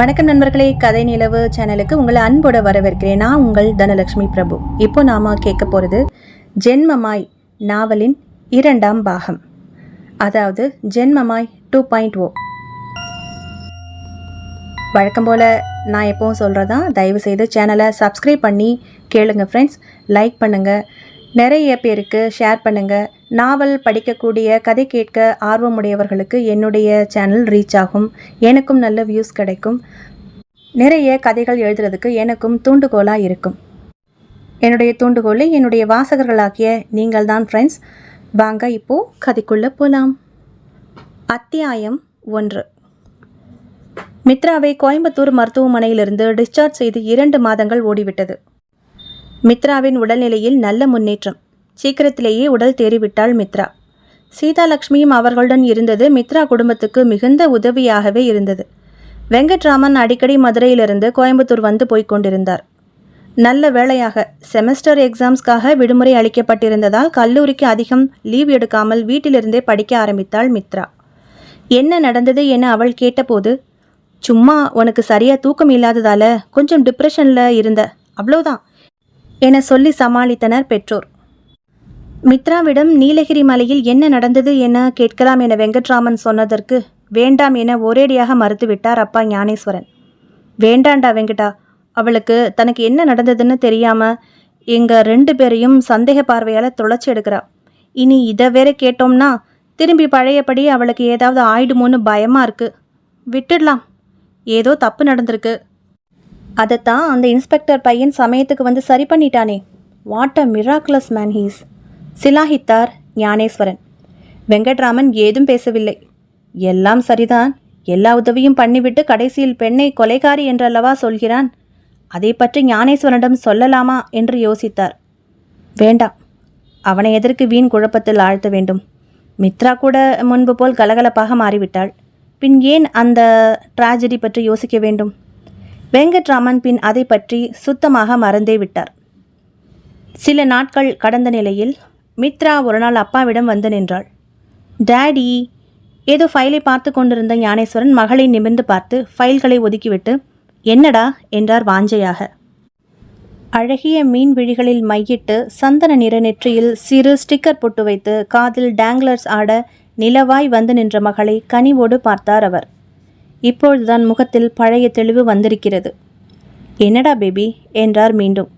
வணக்கம் நண்பர்களே கதை நிலவு சேனலுக்கு உங்களை அன்போட வரவேற்கிறேன். நான் உங்கள் தனலட்சுமி பிரபு. இப்போ நாம கேட்க போகிறது ஜென்மமாய் நாவலின் இரண்டாம் பாகம். அதாவது ஜென்மமாய் டூ பாயிண்ட் ஓ வழக்கம் போல் நான் எப்பவும் சொல்கிறதான் தயவு செய்து சேனலை சப்ஸ்கிரைப் பண்ணி கேளுங்க ஃப்ரெண்ட்ஸ் லைக் பண்ணுங்கள் நிறைய பேருக்கு ஷேர் பண்ணுங்கள் நாவல் படிக்கக்கூடிய கதை கேட்க ஆர்வமுடையவர்களுக்கு என்னுடைய சேனல் ரீச் ஆகும். எனக்கும் நல்ல வியூஸ் கிடைக்கும். நிறைய கதைகள் எழுதுறதுக்கு எனக்கும் தூண்டுகோலாக இருக்கும். என்னுடைய தூண்டுகோலை என்னுடைய வாசகர்களாகிய நீங்கள் தான் ஃப்ரெண்ட்ஸ் வாங்க இப்போது கதைக்குள்ளே போகலாம் அத்தியாயம் ஒன்று. மித்ராவை கோயம்புத்தூர் மருத்துவமனையிலிருந்து டிஸ்சார்ஜ் செய்து இரண்டு மாதங்கள் ஓடிவிட்டது. மித்ராவின் உடல்நிலையில் நல்ல முன்னேற்றம். சீக்கிரத்திலேயே உடல் தேறிவிட்டாள் மித்ரா. சீதாலட்சுமியும் அவர்களுடன் இருந்தது மித்ரா குடும்பத்துக்கு மிகுந்த உதவியாகவே இருந்தது. வெங்கட்ராமன் அடிக்கடி மதுரையிலிருந்து கோயம்புத்தூர் வந்து போய்க் கொண்டிருந்தார். நல்ல வேளையாக செமஸ்டர் எக்ஸாம்ஸ்க்காக விடுமுறை அளிக்கப்பட்டிருந்ததால் கல்லூரிக்கு அதிகம் லீவ் எடுக்காமல் வீட்டிலிருந்தே படிக்க ஆரம்பித்தாள் மித்ரா. என்ன நடந்தது என அவள் கேட்டபோது சும்மா உனக்கு சரியா தூக்கம் இல்லாததால கொஞ்சம் டிப்ரெஷனில் இருந்த அவ்வளோதான் என சொல்லி சமாளித்தனர் பெற்றோர். மித்ராவிடம் நீலகிரி மலையில் என்ன நடந்தது என கேட்கலாம் என வெங்கட்ராமன் சொன்னதற்கு வேண்டாம் என ஒரேடியாக மறுத்துவிட்டார் அப்பா ஞானேஸ்வரன். வேண்டாண்டா வெங்கடா அவளுக்கு தனக்கு என்ன நடந்ததுன்னு தெரியாம எங்க ரெண்டு பேரையும் சந்தேக பார்வையால துளைச்சி எடுக்கிறா. இனி இதை வேற கேட்டோம்னா திரும்பி பழையபடி அவளுக்கு ஏதாவது ஆயிடுமோன்னு பயமா இருக்கு. விட்டுடலாம். ஏதோ தப்பு நடந்திருக்கு. அதைத்தான் அந்த இன்ஸ்பெக்டர் பையன் சமயத்துக்கு வந்து சரி பண்ணிட்டானே. What a miraculous man he's. சிலாகித்தார் Gnaneswaran. Venkatraman ஏதும் பேசவில்லை. எல்லாம் சரிதான். எல்லா உதவியும் பண்ணிவிட்டு கடைசியில் பெண்ணை கொலைகாரி என்றல்லவா சொல்கிறான்? அதை பற்றி ஞானேஸ்வரனிடம் சொல்லலாமா என்று யோசித்தார். வேண்டாம். அவனை எதற்கு வீண் குழப்பத்தில் ஆழ்த்த வேண்டும்? மித்ரா கூட முன்பு போல் கலகலப்பாக மாறிவிட்டாள். பின் ஏன் அந்த ட்ராஜடி பற்றி யோசிக்க வேண்டும்? வெங்கட்ராமன் பின் அதை பற்றி சுத்தமாக மறந்தே விட்டார். சில நாட்கள் கடந்த நிலையில் மித்ரா ஒரு நாள் அப்பாவிடம் வந்து நின்றாள். டேடி ஏதோ ஃபைலை பார்த்து கொண்டிருந்த ஞானேஸ்வரன் மகளை நிமிர்ந்து பார்த்து ஃபைல்களை ஒதுக்கிவிட்டு என்னடா? என்றார் வாஞ்சையாக. அழகிய மீன் விழிகளில் மையிட்டு சந்தன நிற நெற்றியில் சிறு ஸ்டிக்கர் பொட்டு வைத்து காதில் டேங்லர்ஸ் ஆட நிலவாய் வந்து நின்ற மகளை கனிவோடு பார்த்தார் அவர். இப்பொழுதுதான் முகத்தில் பழைய தெளிவு வந்திருக்கிறது. என்னடா பேபி? என்றார் மீண்டும்.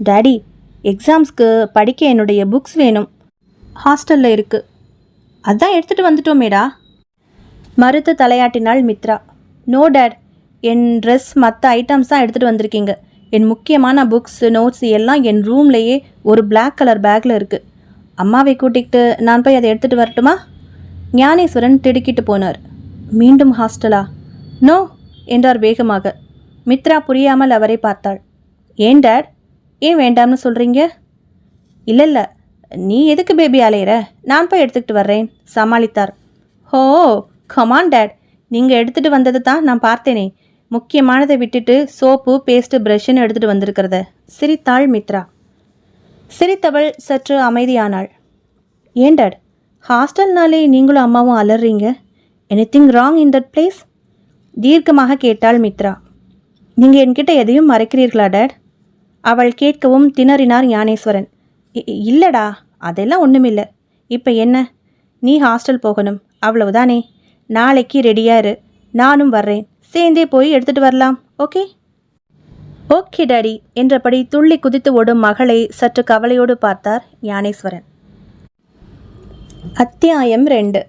டாடி எக்ஸாம்ஸ்க்கு படிக்க என்னுடைய புக்ஸ் வேணும். ஹாஸ்டலில் இருக்குது அதான் எடுத்துகிட்டு வந்துட்டோமேடா மறுத்து தலையாட்டினாள் மித்ரா. நோ டேட் என் ட்ரெஸ் மற்ற ஐட்டம்ஸ் தான் எடுத்துகிட்டு வந்திருக்கீங்க. என் முக்கியமான புக்ஸ் நோட்ஸ் எல்லாம் என் ரூம்லேயே ஒரு பிளாக் கலர் பேக்கில் இருக்குது அம்மாவை கூட்டிகிட்டு நான் போய் அதை எடுத்துகிட்டு வரட்டுமா? ஞானேஸ்வரன் திடுக்கிட்டு போனார். மீண்டும் ஹாஸ்டலா நோ என்றார் வேகமாக. மித்ரா புரியாமல் அவரை பார்த்தாள். ஏன் டேட் ஏன் வேண்டாம்னு சொல்கிறீங்க இல்லை இல்லை. நீ எதுக்கு பேபி அலையிற? நான் போய் எடுத்துக்கிட்டு வர்றேன் சமாளித்தார். ஹோ கமான் டேட் நீங்கள் எடுத்துகிட்டு வந்தது தான் நான் பார்த்தேனே. முக்கியமானதை விட்டுட்டு சோப்பு பேஸ்ட்டு ப்ரஷ்ன்னு எடுத்துகிட்டு வந்திருக்கிறத. சிரித்தாள் மித்ரா. சிரித்தவள் சற்று அமைதியானாள். ஏன் டேட் ஹாஸ்டல்னாலே நீங்களும் அம்மாவும் அலறீங்க. Anything wrong in that place தீர்க்கமாக கேட்டாள் மித்ரா. நீங்கள் என்கிட்ட எதையும் மறைக்கிறீர்களா டேட் அவள் கேட்கவும் திணறினார் ஞானேஸ்வரன். "இ- இல்லடா அதெல்லாம் ஒன்றுமில்லை இப்போ என்ன? நீ ஹாஸ்டல் போகணும். அவ்வளவுதானே? நாளைக்கு ரெடியாக இரு. நானும் வர்றேன். சேர்ந்தே போய் எடுத்துட்டு வரலாம். ஓகே? ஓகே டாடி என்றபடி துள்ளி குதித்து ஓடும் மகளை சற்று கவலையோடு பார்த்தார் ஞானேஸ்வரன். அத்தியாயம் ரெண்டு.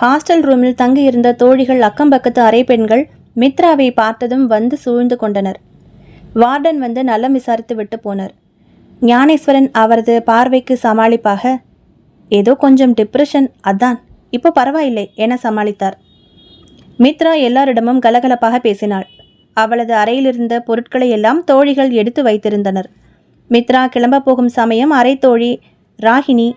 ஹாஸ்டல் ரூமில் தங்கியிருந்த தோழிகள் அக்கம்பக்கத்து அரை பெண்கள் மித்ராவை பார்த்ததும் வந்து சூழ்ந்து கொண்டனர். வார்டன் வந்து நலம் விசாரித்து விட்டு போனார். ஞானேஸ்வரன் அவரது பார்வைக்கு சமாளிப்பாக ஏதோ கொஞ்சம் டிப்ரெஷன் அதான். இப்போ பரவாயில்லை என சமாளித்தார். மித்ரா எல்லாரிடமும் கலகலப்பாக பேசினாள். அவளது அறையிலிருந்த பொருட்களை எல்லாம் தோழிகள் எடுத்து வைத்திருந்தனர். மித்ரா கிளம்ப போகும் சமயம் அரை தோழி ராகினி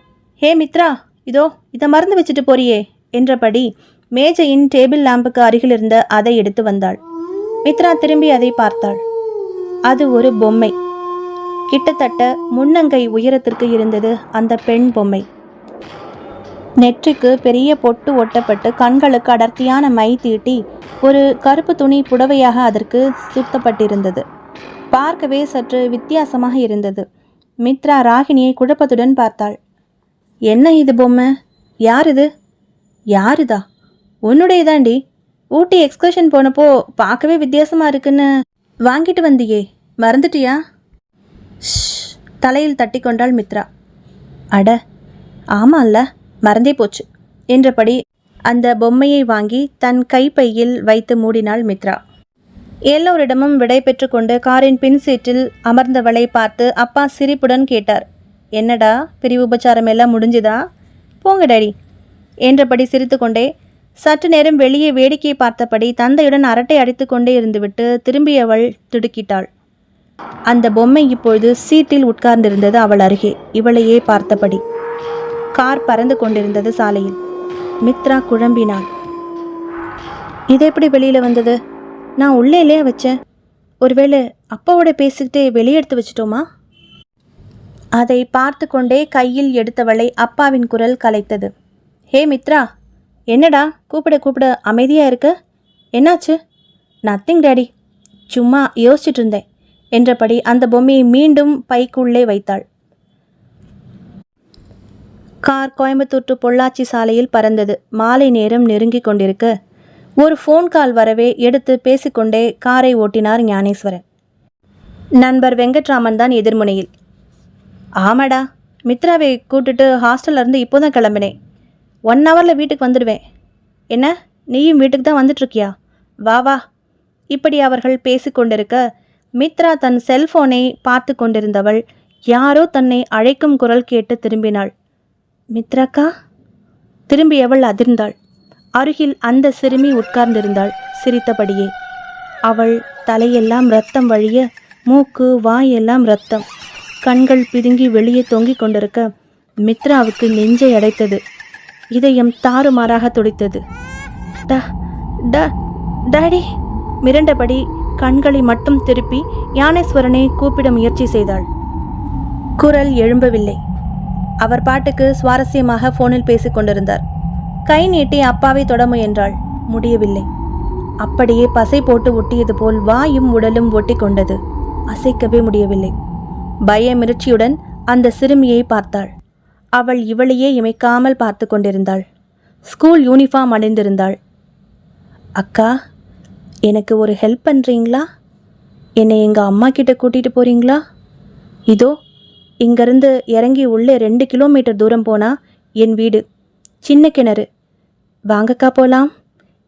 ஹே மித்ரா இதோ இதை மறந்து வச்சுட்டு போறியே என்றபடி மேஜையின் டேபிள் லேம்புக்கு அருகில் இருந்த அதை எடுத்து வந்தாள். மித்ரா திரும்பி அதை பார்த்தாள். அது ஒரு பொம்மை. கிட்டத்தட்ட முன்னங்கை உயரத்திற்கு இருந்தது அந்த பெண் பொம்மை. நெற்றிக்கு பெரிய பொட்டு ஒட்டப்பட்டு கண்களுக்கு அடர்த்தியான மை தீட்டி ஒரு கருப்பு துணி புடவையாக அதற்கு சுத்தப்பட்டிருந்தது. பார்க்கவே சற்று வித்தியாசமாக இருந்தது. மித்ரா ராகினியை குழப்பத்துடன் பார்த்தாள். என்ன இது பொம்மை? யார் இது? யாருதா? உன்னுடையதாண்டி. ஊட்டி எக்ஸ்கர்ஷன் போனப்போ பார்க்கவே வித்தியாசமாக இருக்குன்னு. வாங்கிட்டு வந்தியே. மறந்துட்டியா? ஷ், தலையில் தட்டி கொண்டாள் மித்ரா. அட ஆமால்ல மறந்தே போச்சு. என்றபடி அந்த பொம்மையை வாங்கி தன் கைப்பையில் வைத்து மூடினாள் மித்ரா. எல்லோரிடமும் விடை பெற்றுக்கொண்டு காரின் பின் சீட்டில் அமர்ந்தவளை பார்த்து அப்பா சிரிப்புடன் கேட்டார். என்னடா பிரிவு உபச்சாரம் எல்லாம் முடிஞ்சுதா? போங்க டாடி. என்றபடி சிரித்துக்கொண்டே சற்று நேரம் வெளியே வேடிக்கை பார்த்தபடி தந்தையுடன் அரட்டை அடித்துக்கொண்டே இருந்துவிட்டு திரும்பியவள் திடுக்கிட்டாள். அந்த பொம்மை இப்பொழுது சீட்டில் உட்கார்ந்திருந்தது அவள் அருகே. இவளையே பார்த்தபடி. கார் பறந்து கொண்டிருந்தது சாலையில். மித்ரா குழம்பினாள். இது எப்படி வெளியில் வந்தது? நான் உள்ளே இல்லையா வச்சேன்? ஒருவேளை அப்பாவோட பேசிக்கிட்டே வெளியே எடுத்து வச்சிட்டோமா? அதை பார்த்து கொண்டே கையில் எடுத்தவளை அப்பாவின் குரல் கலைத்தது. ஹே மித்ரா! என்னடா? கூப்பிட கூப்பிட. அமைதியாக இருக்க. என்னாச்சு? நத்திங் டேடி சும்மா யோசிச்சுட்டு இருந்தேன் என்றபடி அந்த பொம்மையை மீண்டும் பைக்குள்ளே வைத்தாள். கார் கோயம்புத்தூர் டு பொள்ளாச்சி சாலையில் பறந்தது. மாலை நேரம் நெருங்கிக் கொண்டிருக்க. ஒரு ஃபோன் கால் வரவே எடுத்து பேசிக்கொண்டே காரை ஓட்டினார் ஞானேஸ்வரன். நண்பர் வெங்கட்ராமன் தான் எதிர்முனையில். ஆமாடா. மித்ராவை கூட்டுட்டு ஹாஸ்டல்ல இருந்து இப்போ தான் கிளம்பினேன். ஒன் ஹவரில் வீட்டுக்கு வந்துடுவேன். என்ன? நீயும் வீட்டுக்கு தான் வந்துட்டுருக்கியா? வா வா. இப்படி அவர்கள் பேசிக்கொண்டிருக்க மித்ரா தன் செல்போனை பார்த்து கொண்டிருந்தவள் யாரோ தன்னை அழைக்கும் குரல் கேட்டு திரும்பினாள். மித்ராக்கா? திரும்பியவள் அதிர்ந்தாள். அருகில் அந்த சிறுமி உட்கார்ந்திருந்தாள் சிரித்தபடியே. அவள் தலையெல்லாம் ரத்தம் வழிய மூக்கு வாயெல்லாம் ரத்தம். கண்கள் பிதுங்கி வெளியே தொங்கிக் கொண்டிருக்க மித்ராவுக்கு நெஞ்சை அடைத்தது. இதயம் தாறுமாறாக துடித்தது. டா டா டாடி. மிரண்டபடி கண்களை மட்டும் திருப்பி யானேஸ்வரனை கூப்பிட முயற்சி செய்தாள். குரல் எழும்பவில்லை. அவர் பாட்டுக்கு சுவாரஸ்யமாக போனில் பேசிக் கொண்டிருந்தார். கை நீட்டி அப்பாவை தொட முயன்றாள். முடியவில்லை. அப்படியே பசை போட்டு ஒட்டியது போல் வாயும் உடலும் ஒட்டி கொண்டது. அசைக்கவே முடியவில்லை. பய மிரட்சியுடன் அந்த சிறுமியை பார்த்தாள். அவள் இவளையே இமைக்காமல் பார்த்து கொண்டிருந்தாள். ஸ்கூல் யூனிஃபார்ம் அணிந்திருந்தாள். அக்கா எனக்கு ஒரு ஹெல்ப் பண்ணுறீங்களா என்னை எங்கள் அம்மா கிட்ட கூட்டிகிட்டு போகிறீங்களா இதோ இங்கேருந்து இறங்கி உள்ளே ரெண்டு கிலோமீட்டர் தூரம் போனால் என் வீடு. சின்ன கிணறு. வாங்கக்கா போலாம்.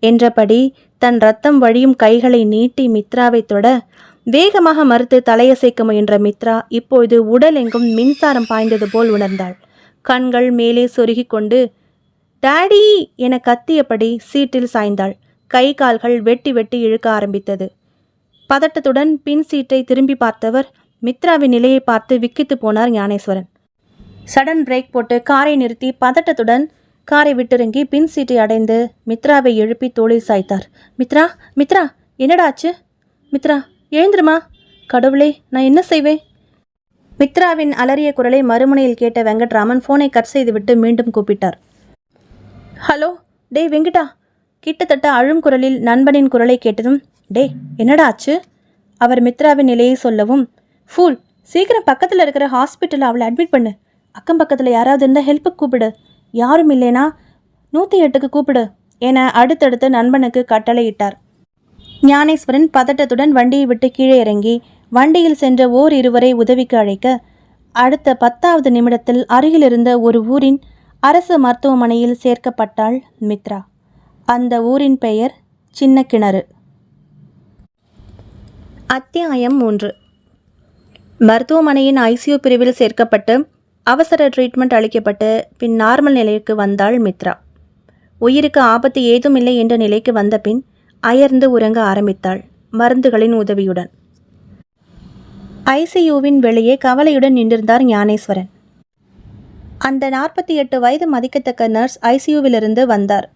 என்றபடி தன் ரத்தம் வழியும் கைகளை நீட்டி மித்ராவை தொட வேகமாக மறுத்து தலையசைக்க முயன்ற மித்ரா இப்பொழுது உடலெங்கும் மின்சாரம் பாய்ந்தது போல் உணர்ந்தாள். கண்கள் மேலே சொருகிக் கொண்டு டாடி! என கத்தியபடி சீட்டில் சாய்ந்தாள். கை கால்கள் வெட்டி வெட்டி இழுக்க ஆரம்பித்தது. பதட்டத்துடன் பின் சீட்டை திரும்பி பார்த்தவர் மித்ராவின் நிலையை பார்த்து விக்கித்து போனார் ஞானேஸ்வரன். சடன் பிரேக் போட்டு காரை நிறுத்தி பதட்டத்துடன் காரை விட்டிறங்கி பின் சீட்டை அடைந்து மித்ராவை எழுப்பி தோளில் சாய்த்தார். மித்ரா மித்ரா என்னடா ஆச்சு மித்ரா எழுந்துருமா கடவுளே நான் என்ன செய்வேன்? மித்ராவின் அலறிய குரலை மறுமுனையில் கேட்ட வெங்கட்ராமன் ஃபோனை கட் செய்துவிட்டு மீண்டும் கூப்பிட்டார். ஹலோ டே வெங்கடா கிட்டத்தட்ட அழும் குரலில் நண்பனின் குரலை கேட்டதும் டேய் என்னடா ஆச்சு? அவர் மித்ராவின் நிலையை சொல்லவும் ஃபூல் சீக்கிரம் பக்கத்தில் இருக்கிற ஹாஸ்பிட்டலில் அவளை அட்மிட் பண்ணு. அக்கம் பக்கத்தில் யாராவது இருந்தால் ஹெல்ப்புக்கு கூப்பிடு. யாரும் இல்லைனா நூற்றி எட்டுக்கு கூப்பிடு என அடுத்தடுத்து நண்பனுக்கு கட்டளையிட்டார். ஞானேஸ்வரன் பதட்டத்துடன் வண்டியை விட்டு கீழே இறங்கி வண்டியில் சென்ற ஓர் இருவரை உதவிக்கு அழைக்க அடுத்த பத்தாவது நிமிடத்தில் அருகிலிருந்த ஒரு ஊரின் அரசு மருத்துவமனையில் சேர்க்கப்பட்டாள் மித்ரா. அந்த ஊரின் பெயர் சின்ன கிணறு அத்தியாயம் மூன்று. மருத்துவமனையின் ஐசியூ பிரிவில் சேர்க்கப்பட்டு அவசர ட்ரீட்மெண்ட் அளிக்கப்பட்டு பின் நார்மல் நிலைக்கு வந்தாள் மித்ரா. உயிருக்கு ஆபத்து ஏதுமில்லை என்ற நிலைக்கு வந்த பின் அயர்ந்து உறங்க ஆரம்பித்தாள் மருந்துகளின் உதவியுடன். ஐசியூவின் வெளியே கவலையுடன் நின்றிருந்தார் ஞானேஸ்வரன். அந்த நாற்பத்தி எட்டு வயது மதிக்கத்தக்க நர்ஸ் ஐசியூவிலிருந்து வந்தார்.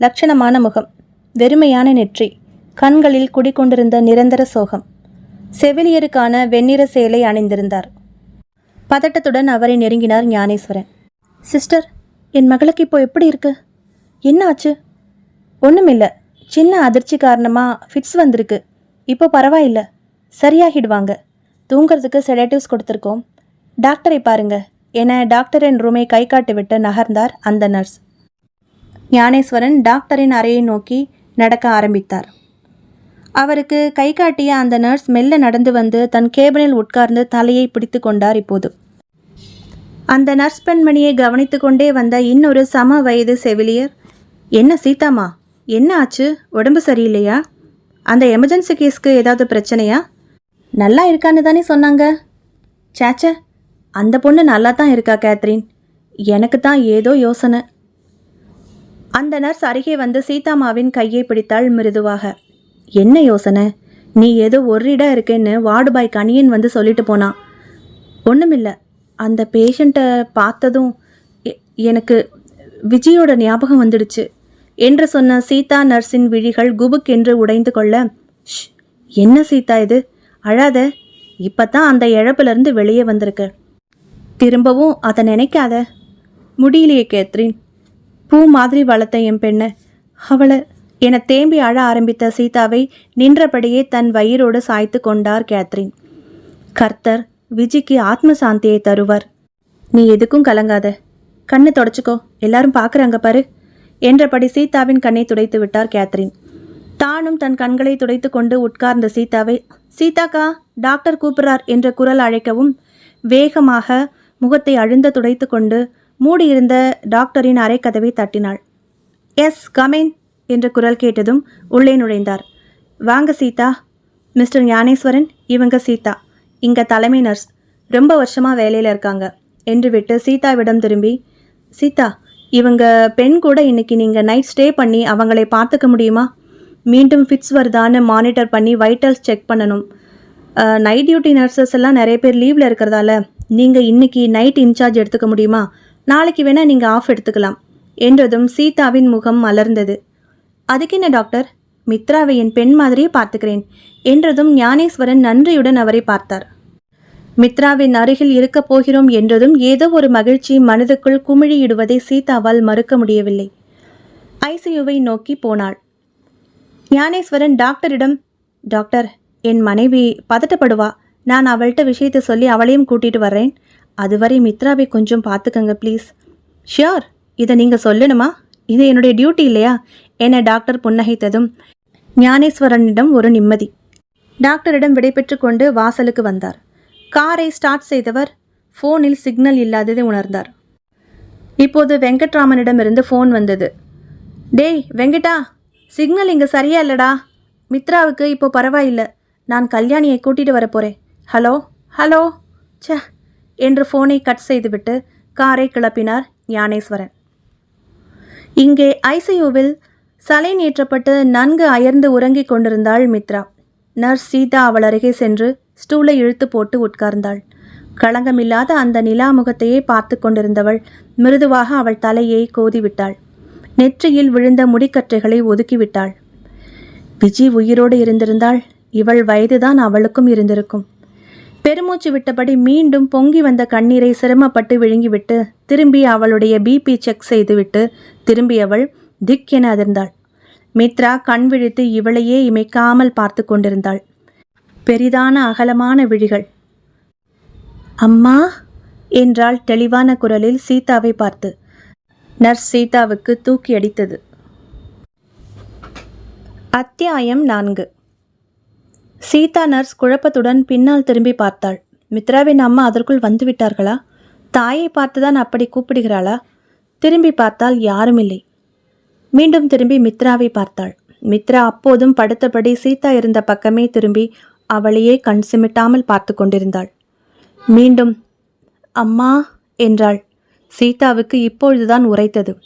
லட்சணமான முகம் வெறுமையான நெற்றி கண்களில் குடிக்கொண்டிருந்த நிரந்தர சோகம். செவிலியருக்கான வெண்ணிற சேலை அணிந்திருந்தார். பதட்டத்துடன் அவரை நெருங்கினார் ஞானேஸ்வரன். சிஸ்டர் என் மகளுக்கு இப்போ எப்படி இருக்கு? என்ன ஆச்சு? ஒன்றுமில்ல சின்ன அதிர்ச்சி காரணமாக ஃபிட்ஸ் வந்திருக்கு. இப்போ பரவாயில்ல. சரியாகிடுவாங்க. தூங்குறதுக்கு செடேட்டிவ்ஸ் கொடுத்துருக்கோம். டாக்டரை பாருங்க. என டாக்டரின் ரூமை கை காட்டிவிட்டு நகர்ந்தார் அந்த நர்ஸ் ஞானேஸ்வரன் டாக்டரின் அறையை நோக்கி நடக்க ஆரம்பித்தார். அவருக்கு கை காட்டிய அந்த நர்ஸ் மெல்ல நடந்து வந்து தன் கேபினில் உட்கார்ந்து தலையை பிடித்து கொண்டார் இப்போது. அந்த நர்ஸ் பெண்மணியை கவனித்து கொண்டே வந்த இன்னொரு சம வயது செவிலியர் என்ன சீதாமா? என்ன ஆச்சு? உடம்பு சரியில்லையா? அந்த எமர்ஜென்சி கேஸ்க்கு ஏதாவது பிரச்சனையா? நல்லா இருக்கான்னு தானே சொன்னாங்க. சேச்சே அந்த பொண்ணு நல்லா தான் இருக்கா கேத்ரின்? எனக்கு தான் ஏதோ யோசனை. அந்த நர்ஸ் அருகே வந்து சீதாமாவின் கையை பிடித்தாள் மிருதுவாக. என்ன யோசனை? நீ ஏதோ ஒரு இடம் இருக்கேன்னு வார்டு பாய் கணியன் வந்து சொல்லிட்டு போனான் ஒன்றுமில்லை அந்த பேஷண்ட்டை பார்த்ததும் எ- எனக்கு விஜயோட ஞாபகம் வந்துடுச்சு. என்று சொன்ன சீதா நர்ஸின் விழிகள் குபுக் என்று உடைந்து கொள்ள "ஷ், என்ன சீதா இது? அழாத இப்பதான் அந்த இழப்பிலிருந்து வெளியே வந்திருக்க. திரும்பவும் அதை நினைக்காத. முடியலையே கேத்ரின். பூ மாதிரி வளர்த்த என் பெண்ணை. அவளை என தேம்பி அழ ஆரம்பித்த சீதாவை நின்றபடியே தன் வயிறோடு சாய்த்து கொண்டார் கேத்ரின். கர்த்தர் விஜிக்கு ஆத்ம சாந்தியை தருவார். நீ எதுக்கும் கலங்காத. கண்ணை தொடச்சிக்கோ. எல்லாரும் பார்க்குறாங்க பாரு. என்றபடி சீதாவின் கண்ணை துடைத்து விட்டார் கேத்ரின். தானும் தன் கண்களை துடைத்து கொண்டு உட்கார்ந்த சீதாவை சீதாக்கா டாக்டர் கூப்பிடுறார் என்ற குரல் அழைக்கவும் வேகமாக முகத்தை அழுந்த துடைத்து கொண்டு மூடியிருந்த டாக்டரின் அரைக்கதவை தட்டினாள். எஸ் கமேன் என்ற குரல் கேட்டதும் உள்ளே நுழைந்தார். வாங்க சீதா. மிஸ்டர் ஞானேஸ்வரன் இவங்க சீதா. இங்க தலைமை நர்ஸ். ரொம்ப வருஷமாக வேலையில் இருக்காங்க. என்று விட்டு சீதாவிடம் திரும்பி சீதா இவங்க பெண் கூட இன்னைக்கு நீங்கள் நைட் ஸ்டே பண்ணி அவங்களை பார்த்துக்க முடியுமா? மீண்டும் ஃபிட்ஸ் வருதான்னு மானிட்டர் பண்ணி வைட்டல்ஸ் செக் பண்ணணும். நைட் டியூட்டி நர்சஸ் எல்லாம் நிறைய பேர் லீவில் இருக்கிறதால நீங்கள் இன்னைக்கு நைட் இன்சார்ஜ் எடுத்துக்க முடியுமா? நாளைக்கு வேணால் நீங்கள் ஆஃப் எடுத்துக்கலாம் என்றதும் சீதாவின் முகம் மலர்ந்தது. அதுக்கு என்ன டாக்டர் மித்ராவை என் பெண் மாதிரியே பார்த்துக்கிறேன் என்றதும் ஞானேஸ்வரன் நன்றியுடன் அவரை பார்த்தார். மித்ராவின் அருகில் இருக்கப் போகிறோம் என்றதும் ஏதோ ஒரு மகிழ்ச்சி மனதுக்குள் குமிழியிடுவதை சீதாவால் மறுக்க முடியவில்லை. ஐசியூவை நோக்கி போனாள். ஞானேஸ்வரன் டாக்டரிடம் டாக்டர் என் மனைவி பதட்டப்படுவா. நான் அவள்கிட்ட விஷயத்தை சொல்லி அவளையும் கூட்டிட்டு வர்றேன். அதுவரை மித்ராவை கொஞ்சம் பார்த்துக்கங்க ப்ளீஸ் ஷியோர் இதை நீங்கள் சொல்லணுமா? இது என்னுடைய டியூட்டி இல்லையா? என்னை டாக்டர் புன்னகைத்ததும் ஞானேஸ்வரனிடம் ஒரு நிம்மதி. டாக்டரிடம் விடைபெற்று கொண்டு வாசலுக்கு வந்தார். காரை ஸ்டார்ட் செய்தவர் ஃபோனில் சிக்னல் இல்லாததை உணர்ந்தார். இப்போது வெங்கட்ராமனிடமிருந்து ஃபோன் வந்தது. டேய் வெங்கடா சிக்னல் இங்கே சரியா இல்லடா. மித்ராவுக்கு இப்போ பரவாயில்லை. நான் கல்யாணியை கூட்டிகிட்டு வரப்போகிறேன் ஹலோ? ஹலோ? ச்சே. என்று ஃபோனை கட் செய்துவிட்டு காரை கிளப்பினார் ஞானேஸ்வரன். இங்கே ஐசியூவில் சலைன் ஏற்றப்பட்டு நன்கு அயர்ந்து உறங்கிக் கொண்டிருந்தாள் மித்ரா. நர்ஸ் சீதா அவள் அருகே சென்று ஸ்டூலை இழுத்து போட்டு உட்கார்ந்தாள். களங்கமில்லாத அந்த நிலா முகத்தையே பார்த்து கொண்டிருந்தவள் மிருதுவாக அவள் தலையை கோதிவிட்டாள். நெற்றியில் விழுந்த முடிக்கற்றைகளை ஒதுக்கிவிட்டாள். விஜி உயிரோடு இருந்திருந்தால் இவள் வயதுதான் அவளுக்கும் இருந்திருக்கும். பெருமூச்சு விட்டபடி மீண்டும் பொங்கி வந்த கண்ணீரை சிரமப்பட்டு விழுங்கிவிட்டு திரும்பி அவளுடைய பிபி செக் செய்துவிட்டு திரும்பியவள் திக் என அதிர்ந்தாள். மித்ரா கண் விழித்து இவளையே இமைக்காமல் பார்த்து கொண்டிருந்தாள். பெரிதான அகலமான விழிகள். அம்மா? என்றாள் தெளிவான குரலில் சீதாவை பார்த்து. நர்ஸ் சீதாவுக்கு தூக்கி அடித்தது. அத்தியாயம் நான்கு. சீதா நர்ஸ் குழப்பத்துடன் பின்னால் திரும்பி பார்த்தாள். மித்ராவின் அம்மா அதற்குள் வந்து விட்டார்களா தாயை பார்த்துதான் அப்படி கூப்பிடுகிறாளா? திரும்பி பார்த்தால் யாரும் இல்லை மீண்டும் திரும்பி மித்ராவை பார்த்தாள். மித்ரா அப்போதும் படுத்தபடி சீதா இருந்த பக்கமே திரும்பி அவளையே கண் சிமிட்டாமல் பார்த்து கொண்டிருந்தாள். மீண்டும் அம்மா என்றாள். சீதாவுக்கு இப்பொழுதுதான் உரைத்தது.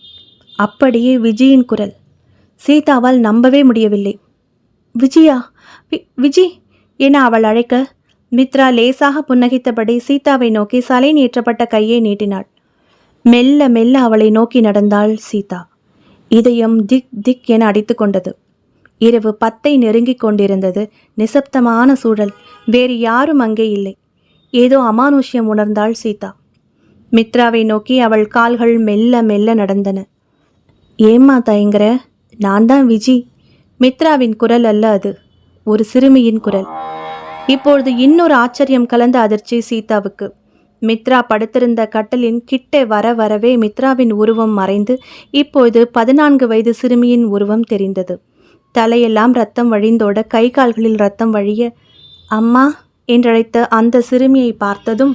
அப்படியே விஜயின் குரல். சீதாவால் நம்பவே முடியவில்லை. விஜயா வி விஜி என அவள் அழைக்க மித்ரா லேசாக புன்னகைத்தபடி சீதாவை நோக்கி சலைன் ஏற்றப்பட்ட கையை நீட்டினாள். மெல்ல மெல்ல அவளை நோக்கி நடந்தாள் சீதா. இதயம் திக் திக் என அடித்து கொண்டது. இரவு பத்தை நெருங்கிக் கொண்டிருந்தது. நிசப்தமான சூழல். வேறு யாரும் அங்கே இல்லை. ஏதோ அமானுஷ்யம் உணர்ந்தாள் சீதா. மித்ராவை நோக்கி அவள் கால்கள் மெல்ல மெல்ல நடந்தன. ஏம்மா தயங்குற? நான் தான் விஜி. மித்ராவின் குரல் அல்ல அது ஒரு சிறுமியின் குரல். இப்பொழுது இன்னொரு ஆச்சரியம் கலந்த அதிர்ச்சி சீதாவுக்கு. மித்ரா படுத்திருந்த கட்டலின் கிட்டே வர வரவே மித்ராவின் உருவம் மறைந்து இப்போது பதினான்கு வயது சிறுமியின் உருவம் தெரிந்தது. தலையெல்லாம் ரத்தம் வழிந்தோட கை கால்களில் ரத்தம் வழிய அம்மா என்றழைத்த அந்த சிறுமியை பார்த்ததும்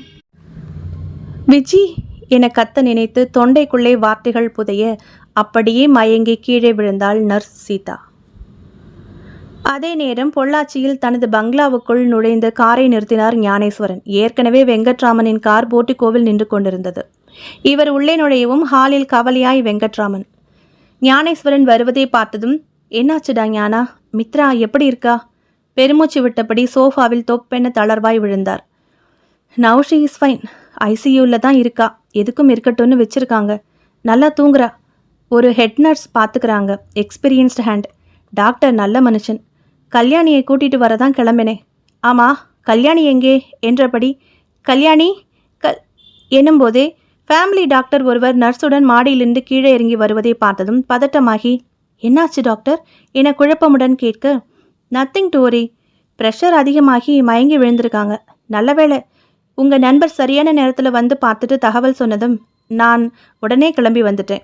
விஜி என கத்த நினைத்து தொண்டைக்குள்ளே வார்த்தைகள் புதைய அப்படியே மயங்கி கீழே விழுந்தாள் நர்ஸ் சீதா. அதே நேரம் பொள்ளாச்சியில் தனது பங்களாவுக்குள் நுழைந்து காரை நிறுத்தினார் ஞானேஸ்வரன். ஏற்கனவே வெங்கட்ராமனின் கார் போட்டிக்கோவில் நின்று கொண்டிருந்தது. இவர் உள்ளே நுழையவும் ஹாலில் கவலையாய் வெங்கட்ராமன். ஞானேஸ்வரன் வருவதை பார்த்ததும் என்னாச்சுடா ஞானா? மித்ரா எப்படி இருக்கா? பெருமூச்சு விட்டபடி சோஃபாவில் தொப்பென தளர்வாய் விழுந்தார். Now she is fine. ஐசியூவில் தான் இருக்கா. எதுக்கும் இருக்கட்டும்னு வச்சுருக்காங்க. நல்லா தூங்குறா. ஒரு ஹெட் நர்ஸ் பார்த்துக்கிறாங்க எக்ஸ்பீரியன்ஸ்டு ஹேண்ட் டாக்டர் நல்ல மனுஷன். கல்யாணியை கூட்டிகிட்டு வரதான் கிளம்பினேன். ஆமாம் கல்யாணி எங்கே? என்றபடி கல்யாணி கல் எனும்போதே ஃபேமிலி டாக்டர் ஒருவர் நர்ஸுடன் மாடியிலிருந்து கீழே இறங்கி வருவதை பார்த்ததும் பதட்டமாகி என்னாச்சு டாக்டர் என குழப்பமுடன் கேட்க நத்திங் டு ஒரி ப்ரெஷர் அதிகமாகி மயங்கி விழுந்திருக்காங்க. நல்ல வேளை உங்கள் நண்பர் சரியான நேரத்தில் வந்து பார்த்துட்டு தகவல் சொன்னதும் நான் உடனே கிளம்பி வந்துட்டேன்.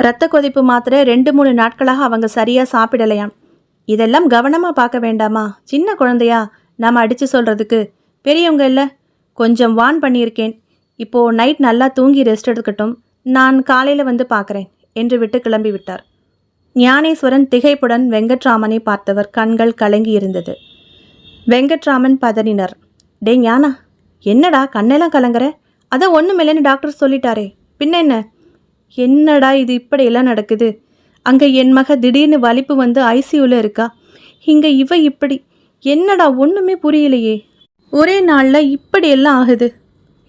இரத்த கொதிப்பு மாத்திரை ரெண்டு மூணு நாட்களாக அவங்க சரியாக சாப்பிடலையாம். இதெல்லாம் கவனமாக பார்க்க வேண்டாமா? சின்ன குழந்தையா? நாம் அடித்து சொல்கிறதுக்கு பெரியவங்க இல்லை? கொஞ்சம் வான் பண்ணியிருக்கேன். இப்போது நைட் நல்லா தூங்கி ரெஸ்ட் எடுக்கட்டும். நான் காலையில் வந்து பார்க்குறேன் என்று விட்டு கிளம்பி விட்டார். ஞானேஸ்வரன் திகைப்புடன் வெங்கட்ராமனை பார்த்தவர் கண்கள் கலங்கி இருந்தது. வெங்கட்ராமன் பதறினர். டே ஞானா என்னடா கண்ணெல்லாம் கலங்குற? அதான் ஒன்றுமில்லைன்னு டாக்டர் சொல்லிட்டாரே. பின்ன என்ன? என்னடா இது இப்படியெல்லாம் நடக்குது? அங்கே என் மக திடீர்னு வலிப்பு வந்து ஐசியூவில் இருக்கா? இங்கே இவ இப்படி என்னடா ஒன்றுமே புரியலையே. ஒரே நாளில் இப்படியெல்லாம் ஆகுது.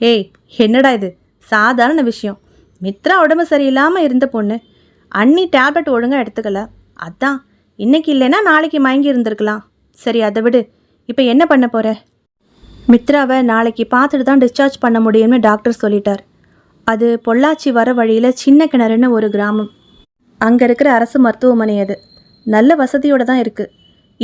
ஏய் என்னடா இது? சாதாரண விஷயம். மித்ரா உடம்பு சரியில்லாமல் இருந்த பொண்ணு. அண்ணி டேப்லெட் ஒழுங்காக எடுத்துக்கல. அதான் இன்னைக்கு இல்லைன்னா நாளைக்கு மயங்கி இருந்திருக்கலாம். சரி அதை விடு. இப்போ என்ன பண்ண போகிற மித்ராவை நாளைக்கு பார்த்துட்டு தான் டிஸ்சார்ஜ் பண்ண முடியும்னு டாக்டர் சொல்லிட்டார். அது பொள்ளாச்சி வர வழியில் சின்ன கிணறுன்னு ஒரு கிராமம். அங்கே இருக்கிற அரசு மருத்துவமனை அது. நல்ல வசதியோடு தான் இருக்குது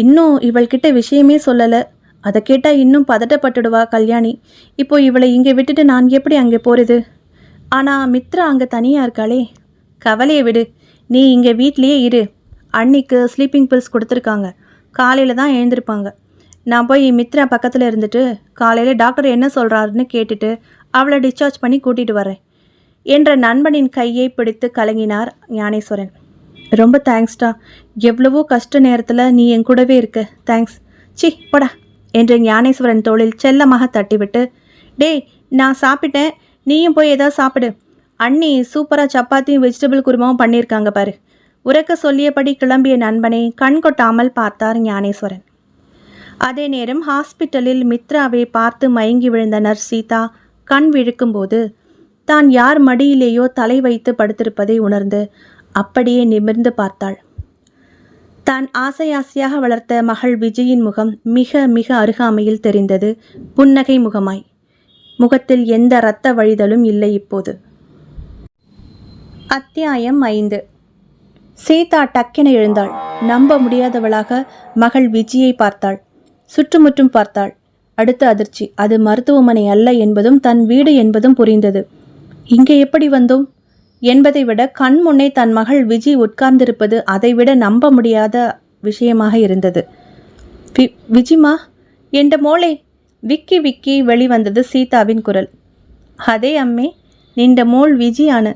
இன்னும் இவள்கிட்ட விஷயமே சொல்லலை. அதை கேட்டால் இன்னும் பதட்டப்பட்டுடுவா கல்யாணி. இப்போ இவளை இங்கே விட்டுட்டு நான் எப்படி அங்கே போகிறது ஆனால் மித்ரா அங்கே தனியாக இருக்காளே. கவலையை விடு. நீ இங்கே வீட்லேயே இரு. அன்னிக்கு ஸ்லீப்பிங் பில்ஸ் கொடுத்துருக்காங்க. காலையில் தான் எழுந்திருப்பாங்க. நான் போய் மித்ரா பக்கத்தில் இருந்துட்டு காலையில் டாக்டர் என்ன சொல்கிறாருன்னு கேட்டுட்டு அவளை டிஸ்சார்ஜ் பண்ணி கூட்டிகிட்டு வரேன் என்ற நண்பனின் கையை பிடித்து கலங்கினார் ஞானேஸ்வரன். ரொம்ப தேங்க்ஸ்டா எவ்வளவோ கஷ்ட நேரத்தில் நீ என் கூடவே இருக்க. தேங்க்ஸ் சி போடா என்று ஞானேஸ்வரன் தோளில் செல்லமாக தட்டிவிட்டு டேய் நான் சாப்பிட்டேன். நீயும் போய் ஏதாவது சாப்பிடு. அண்ணி சூப்பராக சப்பாத்தியும் வெஜிடபிள் குருமாவும் பண்ணியிருக்காங்க பாரு. உறக்க சொல்லியபடி கிளம்பிய நண்பனை கண் கொட்டாமல் பார்த்தார் ஞானேஸ்வரன். அதே நேரம் ஹாஸ்பிட்டலில் மித்ராவை பார்த்து மயங்கி விழுந்தனர் சீதா. கண் விழுக்கும்போது தான் யார் மடியிலேயோ தலை வைத்து படுத்திருப்பதை உணர்ந்து அப்படியே நிமிர்ந்து பார்த்தாள். தான் ஆசை ஆசையாக வளர்த்த மகள் விஜயின் முகம் மிக மிக அருகாமையில் தெரிந்தது புன்னகை முகமாய். முகத்தில் எந்த இரத்த வழிதலும் இல்லை இப்போது. அத்தியாயம் ஐந்து. சீதா டக்கென எழுந்தாள். நம்ப முடியாதவளாக மகள் விஜயை பார்த்தாள். சுற்றுமுற்றும் பார்த்தாள். அடுத்த அதிர்ச்சி. அது மருத்துவமனை அல்ல என்பதும் தன் வீடு என்பதும் புரிந்தது. இங்கே எப்படி வந்தோம்? என்பதை விட கண் முன்னே தன் மகள் விஜி உட்கார்ந்திருப்பது அதைவிட நம்ப முடியாத விஷயமாக இருந்தது. வி விஜிமா? என்ற மோளே. விக்கி விக்கி வெளிவந்தது சீதாவின் குரல். அதே அம்மே நின்ற மோள் விஜியான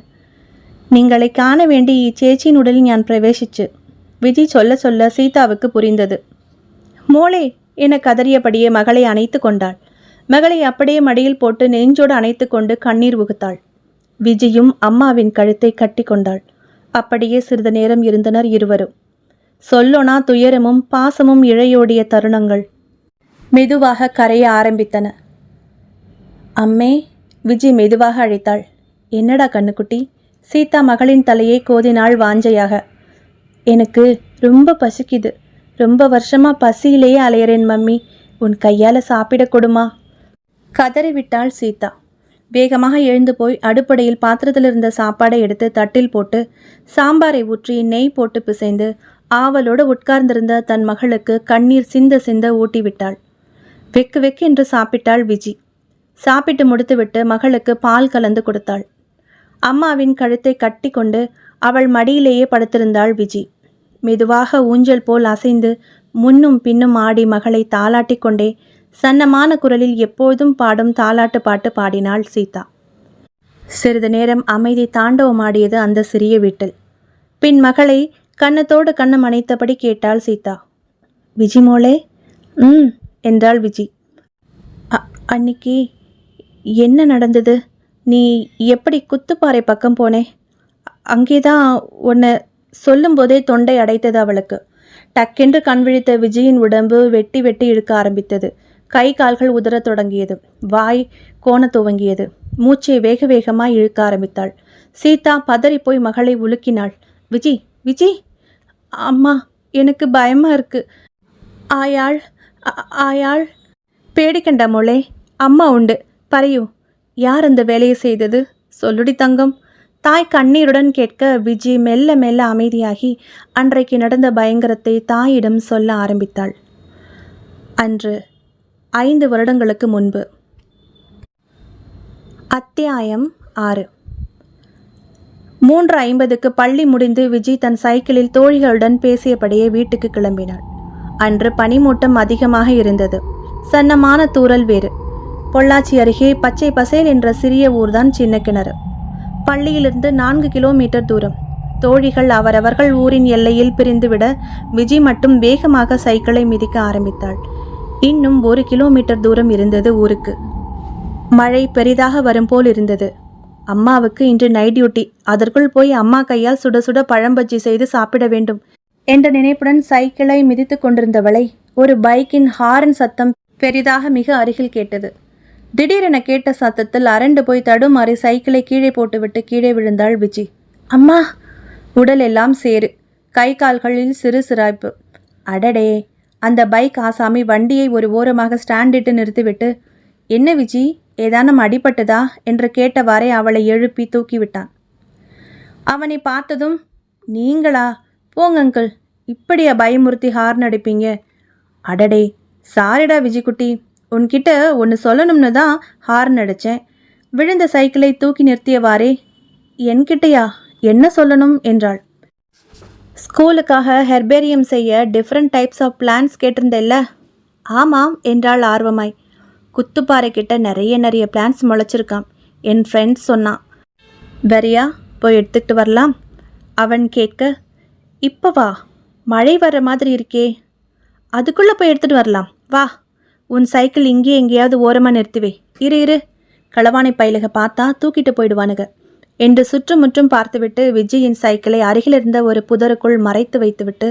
நீங்களை காண வேண்டி இச்சேச்சியின் உடலில் நான் பிரவேசிச்சு விஜி சொல்ல சொல்ல சீதாவுக்கு புரிந்தது. மோளே என கதறியபடியே மகளை அணைத்து கொண்டாள். மகளை அப்படியே மடியில் போட்டு நெஞ்சோடு அணைத்து கொண்டு கண்ணீர் உகுத்தாள். விஜியும் அம்மாவின் கழுத்தை கட்டி கொண்டாள். அப்படியே சிறிது நேரம் இருந்தனர் இருவரும். சொல்லொனா துயரமும் பாசமும் இழையோடிய தருணங்கள் மெதுவாக கரைய ஆரம்பித்தன. அம்மே விஜி மெதுவாக அழைத்தாள். என்னடா கண்ணுக்குட்டி சீதா மகளின் தலையை கோதினாள் வாஞ்சையாக. எனக்கு ரொம்ப பசிக்குது. ரொம்ப வருஷமா பசியிலேயே அலையிறேன் மம்மி. உன் கையால் சாப்பிட கொடுமா. கதறிவிட்டாள் சீதா. வேகமாக எழுந்து போய் அடுப்படையில் பாத்திரத்தில் இருந்த சாப்பாடை எடுத்து தட்டில் போட்டு சாம்பாரை ஊற்றி நெய் போட்டு பிசைந்து ஆவலோடு உட்கார்ந்திருந்த தன் மகளுக்கு கண்ணீர் சிந்த சிந்த ஊட்டிவிட்டாள். வெக்கு வெக்கு என்று சாப்பிட்டாள் விஜி. சாப்பிட்டு முடித்துவிட்டு மகளுக்கு பால் கலந்து கொடுத்தாள். அம்மாவின் கழுத்தை கட்டி கொண்டு அவள் மடியிலேயே படுத்திருந்தாள் விஜி. மெதுவாக ஊஞ்சல் போல் அசைந்து முன்னும் பின்னும் ஆடி மகளை தாளாட்டிக் கொண்டே சன்னமான குரலில் எப்போதும் பாடும் தாலாட்டு பாட்டு பாடினாள் சீதா. சிறிது நேரம் அமைதி தாண்டவமாடியது அந்த சிறிய வீட்டில். பின் மகளை கன்னத்தோடு கண்ணம் அணைத்தபடி கேட்டாள் சீதா. விஜி மோளே? ம் என்றாள் விஜி. "அ- அன்னிக்கு என்ன நடந்தது? நீ எப்படி குத்துப்பாறை பக்கம் போனே? அங்கேதான் உன்னை சொல்லும்போதே தொண்டை அடைத்தது அவளுக்கு. டக்கென்று கண் விழித்த விஜயின் உடம்பு வெட்டி வெட்டி இழுக்க ஆரம்பித்தது. கை கால்கள் உதறத் தொடங்கியது. வாய் கோண துவங்கியது. மூச்சை வேக வேகமாக இழுக்க ஆரம்பித்தாள். சீதா பதறி போய் மகளை உலுக்கினாள். விஜி விஜி! அம்மா எனக்கு பயமா இருக்கு. ஆயாள் ஆயாள்! பேடிக்கண்ட மொளே அம்மா உண்டு. பறையு யார் அந்த வேலையை செய்தது? சொல்லுடி தங்கம். தாய் கண்ணீருடன் கேட்க விஜி மெல்ல மெல்ல அமைதியாகி அன்றைக்கு நடந்த பயங்கரத்தை தாயிடம் சொல்ல ஆரம்பித்தாள். அன்று ஐந்து வருடங்களுக்கு முன்பு. அத்தியாயம் ஆறு. மூன்று ஐம்பதுக்கு பள்ளி முடிந்து விஜய் தன் சைக்கிளில் தோழிகளுடன் பேசியபடியே வீட்டுக்கு கிளம்பினாள். அன்று பனிமூட்டம் அதிகமாக இருந்தது. சன்னமான தூரல் வேறு. பொள்ளாச்சி அருகே பச்சை பசேல் என்ற சிறிய ஊர்தான் சின்ன கிணறு. பள்ளியிலிருந்து நான்கு கிலோமீட்டர் தூரம். தோழிகள் அவரவர்கள் ஊரின் எல்லையில் பிரிந்துவிட விஜி மட்டும் வேகமாக சைக்கிளை மிதிக்க ஆரம்பித்தாள். இன்னும் ஒரு கிலோமீட்டர் தூரம் இருந்தது ஊருக்கு. மழை பெரிதாக வரும் போல் இருந்தது. அம்மாவுக்கு இன்று நைட் டியூட்டி. அதற்குள் போய் அம்மா கையால் சுட சுட பழம்பஜ்ஜி செய்து சாப்பிட வேண்டும் என்ற நினைப்புடன் சைக்கிளை மிதித்துக் கொண்டிருந்தவளை ஒரு பைக்கின் ஹாரன் சத்தம் பெரிதாக மிக அருகில் கேட்டது. திடீரென கேட்ட சத்தத்தில் அரண்டு போய் தடுமாறி சைக்கிளை கீழே போட்டுவிட்டு கீழே விழுந்தாள் விஜி. அம்மா! உடல் எல்லாம் சேரு கை கால்களில் சிறு சிராய்ப்பு. அடடே! அந்த பைக் ஆசாமி வண்டியை ஒரு ஓரமாக ஸ்டாண்டிட்டு நிறுத்திவிட்டு என்ன விஜி? ஏதானும் அடிபட்டதா? என்று கேட்டவாறே அவளை எழுப்பி தூக்கிவிட்டான். அவனை பார்த்ததும் நீங்களா? போங்க அங்கிள். இப்படியா பயமுறுத்தி ஹார்ன் அடிப்பீங்க? அடடே! சாரிடா விஜிக்குட்டி உன்கிட்ட ஒன்று சொல்லணும்னு தான் ஹார்ன் அடித்தேன் விழுந்த சைக்கிளை தூக்கி நிறுத்தியவாறே என்கிட்டயா? என்ன சொல்லணும்? என்றாள். ஸ்கூலுக்காக ஹெர்பேரியம் செய்ய டிஃப்ரெண்ட் டைப்ஸ் ஆஃப் பிளான்ஸ் கேட்டிருந்தேல்ல? ஆமாம் என்றாள் ஆர்வமாய். குத்துப்பாறை கிட்ட நிறைய நிறைய பிளான்ஸ் முளைச்சிருக்கான் என் ஃப்ரெண்ட்ஸ் சொன்னான். வரியா போய் எடுத்துக்கிட்டு வரலாம். அவன் கேட்க இப்போ வா மழை வர்ற மாதிரி இருக்கே அதுக்குள்ளே போய் எடுத்துகிட்டு வரலாம். வா. உன் சைக்கிள் இங்கே எங்கேயாவது ஓரமாக நிறுத்துவே. இரு இரு. களவானை பயிலுக பார்த்தா தூக்கிட்டு போயிடுவானுங்க என்று சுற்றுமுற்றும் பார்த்துவிட்டு விஜயின் சைக்கிளை அருகில் இருந்த ஒரு புதருக்குள் மறைத்து வைத்துவிட்டு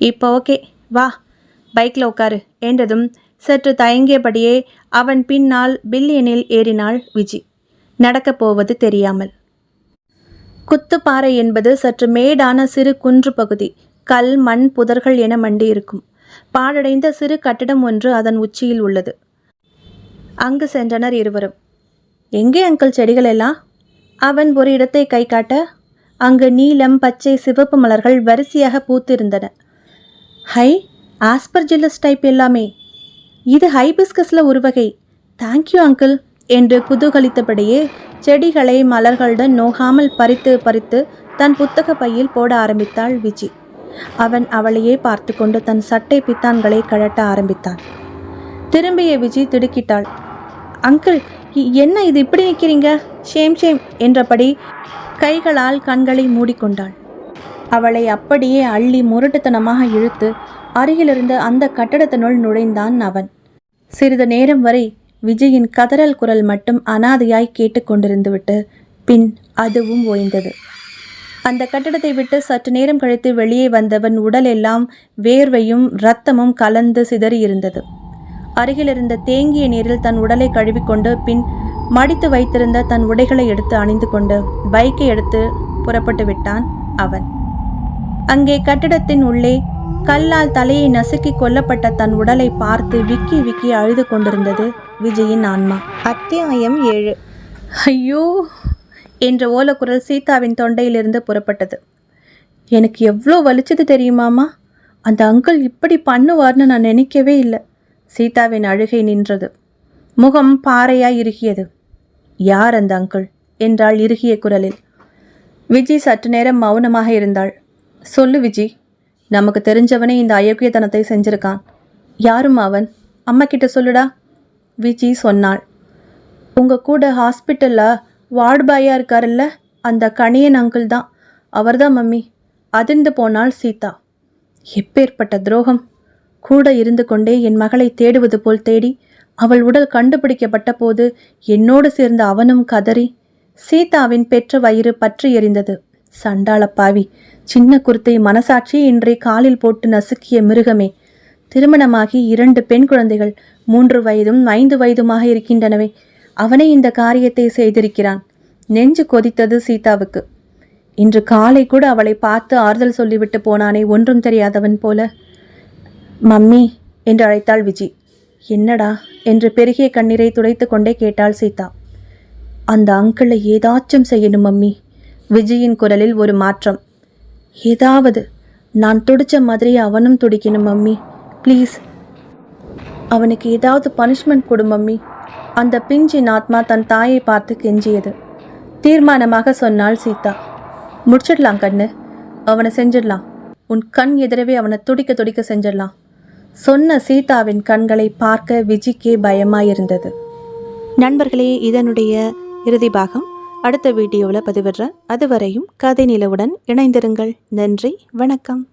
இப்போ ஓகே வா. பைக்கில் உட்காரு என்றதும் சற்று தயங்கியபடியே அவன் பின்னால் பில்லியனில் ஏறினாள் விஜி. நடக்கப் போவது தெரியாமல். குத்துப்பாறை என்பது சற்று மேடான சிறு குன்று பகுதி. கல் மண் புதர்கள் என மண்டி இருக்கும் பாழடைந்த சிறு கட்டிடம் ஒன்று அதன் உச்சியில் உள்ளது. அங்கு சென்றனர் இருவரும். எங்கே அங்கிள் செடிகள் எல்லாம்? அவன் ஒரு இடத்தை கை காட்ட அங்கு நீலம் பச்சை சிவப்பு மலர்கள் வரிசையாக பூத்திருந்தன. ஹை ஆஸ்பர்ஜில்லஸ் டைப் எல்லாமே. இது ஹைபிஸ்கஸில் ஒரு வகை. தேங்க்யூ அங்கிள் என்று குதூகலித்தபடியே செடிகளை மலர்களுடன் நோகாமல் பறித்து பறித்து தன் புத்தக பையில் போட ஆரம்பித்தாள் விஜி. அவன் அவளையே பார்த்து கொண்டு தன் சட்டை பித்தான்களை கழட்ட ஆரம்பித்தான். திரும்பிய விஜி திடுக்கிட்டாள். அங்கிள் என்ன இது இப்படி நிற்கிறீங்க ஷேம் ஷேம் என்றபடி கைகளால் கண்களை மூடிக்கொண்டாள். அவளை அப்படியே அள்ளி முரட்டுத்தனமாக இழுத்து அருகிலிருந்து அந்த கட்டடத்தினுள் நுழைந்தான் அவன். சிறிது நேரம் வரை விஜயின் கதறல் குரல் மட்டும் அனாதையாய் கேட்டுக்கொண்டிருந்துவிட்டு பின் அதுவும் ஓய்ந்தது. அந்த கட்டடத்தை விட்டு சற்று நேரம் கழித்து வெளியே வந்தவன் உடலெல்லாம் வேர்வையும் இரத்தமும் கலந்து சிதறியிருந்தது. அருகிலிருந்த தேங்கிய நீரில் தன் உடலை கழுவிக்கொண்டு பின் மடித்து வைத்திருந்த தன் உடைகளை எடுத்து அணிந்து கொண்டு பைக்கை எடுத்து புறப்பட்டு விட்டான் அவன். அங்கே கட்டிடத்தின் உள்ளே கல்லால் தலையை நசுக்கி கொல்லப்பட்ட தன் உடலை பார்த்து விக்கி விக்கி அழுது கொண்டிருந்தது விஜயின் ஆன்மா. அத்தியாயம் ஏழு. ஐயோ! என்ற ஓலக்குரல் சீதாவின் தொண்டையிலிருந்து புறப்பட்டது. எனக்கு எவ்வளோ வலிச்சது தெரியுமாமா அந்த அங்கிள் இப்படி பண்ணுவார்னு நான் நினைக்கவே இல்லை சீதாவின் அழுகை நின்றது. முகம் பாறையாய் இறுகியது. யார் அந்த அங்கிள்? என்றாள் இறுகிய குரலில். விஜி சற்று நேரம் மௌனமாக இருந்தாள். சொல்லு விஜி நமக்கு தெரிஞ்சவனே இந்த அயோக்கியத்தனத்தை செஞ்சிருக்கான். யாரும் அவன்? அம்மா கிட்ட சொல்லுடா விஜி சொன்னாள். உங்கள் கூட ஹாஸ்பிட்டலில் வார்டு பாயாக இருக்காருல்ல அந்த கணியன் அங்கிள் தான். அவர்தான் மம்மி. அதிர்ந்து போனாள் சீதா. எப்பேற்பட்ட துரோகம். கூட இருந்து கொண்டே என் மகளை தேடுவது போல் தேடி அவள் உடல் கண்டுபிடிக்கப்பட்ட போது என்னோடு சேர்ந்த அவனும் கதறி சீதாவின் பெற்ற வயிறு பற்றி எரிந்தது. சண்டாளப்பாவி சின்ன குருத்தை மனசாட்சி இன்றே காலில் போட்டு நசுக்கிய மிருகமே. திருமணமாகி இரண்டு பெண் குழந்தைகள் மூன்று வயதும் ஐந்து வயதுமாக இருக்கின்றனவே. அவனே இந்த காரியத்தை செய்திருக்கிறான். நெஞ்சு கொதித்தது சீதாவுக்கு. இன்று காலை கூட அவளை பார்த்து ஆறுதல் சொல்லிவிட்டு போனானே ஒன்றும் தெரியாதவன் போல. மம்மி என்று அழைத்தாள் விஜி. என்னடா என்று பெருகிய கண்ணீரை துடைத்து கொண்டே கேட்டாள் சீதா. அந்த அங்கிளை ஏதாச்சும் செய்யணும் மம்மி. விஜயின் குரலில் ஒரு மாற்றம். ஏதாவது நான் துடிச்ச மாதிரி அவனும் துடிக்கணும் மம்மி. ப்ளீஸ். அவனுக்கு ஏதாவது பனிஷ்மெண்ட் கொடு மம்மி. அந்த பிஞ்சின் ஆத்மா தன் தாயை பார்த்து கெஞ்சியது. தீர்மானமாக சொன்னாள் சீதா. முடிச்சிடலாம் கண்ணு. அவனை செஞ்சிடலாம். உன் கண் எதிரவே அவனை துடிக்க துடிக்க செஞ்சிடலாம். சொன்ன சீதாவின் கண்களை பார்க்க விஜிக்கே பயமாயிருந்தது. நண்பர்களே இதனுடைய இறுதி பாகம் அடுத்த வீடியோவில் பதிவிடுறேன் அதுவரையும் கதை நிலவுடன் இணைந்திருங்கள். நன்றி வணக்கம்.